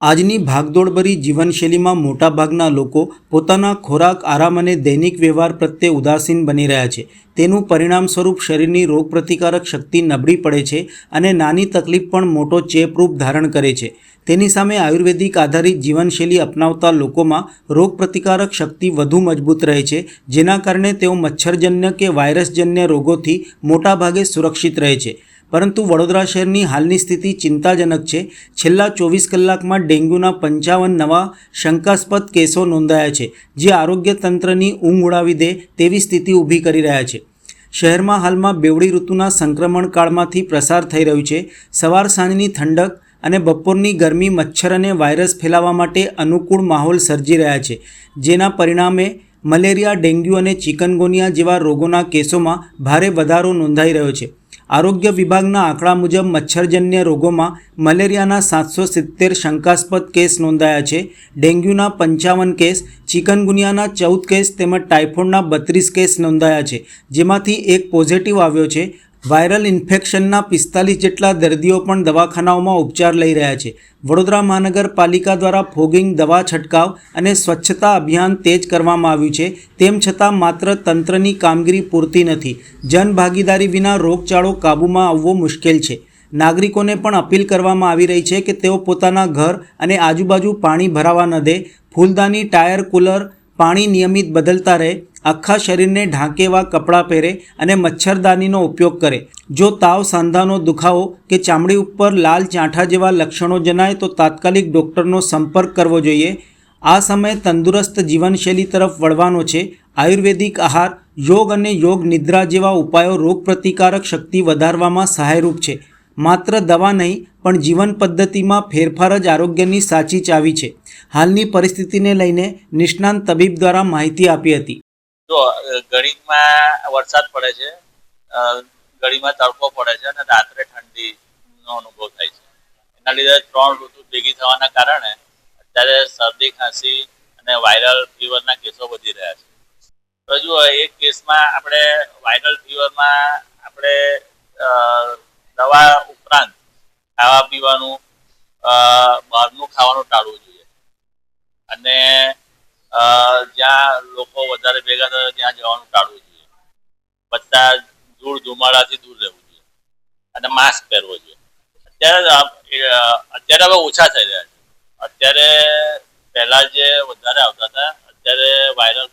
આજની ભાગદોડભરી જીવનશૈલીમાં મોટાભાગના લોકો પોતાના ખોરાક, આરામ અને દૈનિક વ્યવહાર પ્રત્યે ઉદાસીન બની રહ્યા છે. તેનું પરિણામ સ્વરૂપ શરીરની રોગપ્રતિકારક શક્તિ નબળી પડે છે અને નાની તકલીફ પણ મોટો ચેપરૂપ ધારણ કરે છે. તેની સામે આયુર્વેદિક આધારિત જીવનશૈલી અપનાવતા લોકોમાં રોગપ્રતિકારક શક્તિ વધુ મજબૂત રહે છે, જેના કારણે તેઓ મચ્છરજન્ય કે વાયરસજન્ય રોગોથી મોટાભાગે સુરક્ષિત રહે છે. પરંતુ વડોદરા શહેરની હાલની સ્થિતિ ચિંતાજનક છે. છેલ્લા ચોવીસ કલાકમાં ડેન્ગ્યુના પંચાવન નવા શંકાસ્પદ કેસો નોંધાયા છે, જે આરોગ્ય તંત્રની ઊંઘ ઉડાવી દે તેવી સ્થિતિ ઊભી કરી રહ્યા છે. શહેરમાં હાલમાં બેવડી ઋતુના સંક્રમણ કાળમાંથી પ્રસાર થઈ રહ્યું છે. સવાર સાંજની ઠંડક અને બપોરની ગરમી, મચ્છર અને વાયરસ ફેલાવા માટે અનુકૂળ માહોલ સર્જી રહ્યા છે, જેના પરિણામે મલેરિયા, ડેન્ગ્યુ અને ચિકનગોનિયા જેવા રોગોના કેસોમાં ભારે વધારો નોંધાઈ રહ્યો છે. આરોગ્ય વિભાગના આંકડા મુજબ મચ્છરજન્ય રોગોમાં મલેરિયાના સાતસો સિત્તેર શંકાસ્પદ કેસ નોંધાયા છે, ડેન્ગ્યુના પંચાવન કેસ, ચિકનગુનિયાના ચૌદ કેસ તેમજ ટાઇફોઇડના બત્રીસ કેસ નોંધાયા છે, જેમાંથી એક પોઝિટિવ આવ્યો છે વાયરલ ઇન્ફેક્શનના પિસ્તાલીસ જેટલા દર્દીઓ પણ દવાખાનાઓમાં ઉપચાર લઈ રહ્યા છે. વડોદરા મહાનગરપાલિકા દ્વારા ફોગિંગ દવા છંટકાવ અને સ્વચ્છતા અભિયાન તેજ કરવામાં આવ્યું છે. તેમ છતાં માત્ર તંત્રની કામગીરી પૂરતી નથી. જનભાગીદારી વિના રોગચાળો કાબૂમાં આવવો મુશ્કેલ છે. નાગરિકોને પણ અપીલ કરવામાં આવી રહી છે કે તેઓ પોતાના ઘર અને આજુબાજુ પાણી ભરાવા ન દે. ફૂલદાની ટાયર કુલર પાણી નિયમિત બદલતા રહે. આખા શરીરને ઢાંકે એવા કપડાં પહેરે અને મચ્છરદાનીનો ઉપયોગ કરે. જો તાવ, સાંધાનો દુખાવો કે ચામડી ઉપર લાલ ચાંઠા જેવા લક્ષણો જણાય તો તાત્કાલિક ડૉક્ટરનો સંપર્ક કરવો જોઈએ. આ સમયે તંદુરસ્ત જીવનશૈલી તરફ વળવાનો છે. આયુર્વેદિક આહાર, યોગ અને યોગ નિદ્રા જેવા ઉપાયો રોગપ્રતિકારક શક્તિ વધારવામાં સહાયરૂપ છે. માત્ર દવા નહીં, પણ જીવન પદ્ધતિમાં ફેરફાર જ આરોગ્યની સાચી ચાવી છે. હાલની પરિસ્થિતિને લઈને નિષ્ણાંત તબીબ દ્વારા માહિતી આપી હતી. જો ઘડીકમાં વરસાદ પડે છે ઘડીમાં તડકો પડે છે અને રાત્રે ઠંડીનો અનુભવ થાય છે. એના લીધે ત્રણ ઋતુ ભેગી થવાના કારણે અત્યારે શરદી, ખાંસી અને વાયરલ ફીવરના કેસો વધી રહ્યા છે. તો જુઓ, એક કેસમાં આપણે વાયરલ ફીવરમાં આપણે દવા ઉપરાંત ખાવા પીવાનું બહારનું ખાવાનું ટાળવું જોઈએ. અને જ્યાં લોકો વધારે ભેગા થાય ત્યાં જવાનું ટાળવું જોઈએ. બધા ધૂળ ધુમાડાથી દૂર રહેવું જોઈએ. અને માસ્ક પહેરવો જોઈએ. અત્યારે અત્યારે હવે ઓછા થઈ રહ્યા છે. અત્યારે પહેલા જે વધારે આવતા હતા, અત્યારે વાયરલ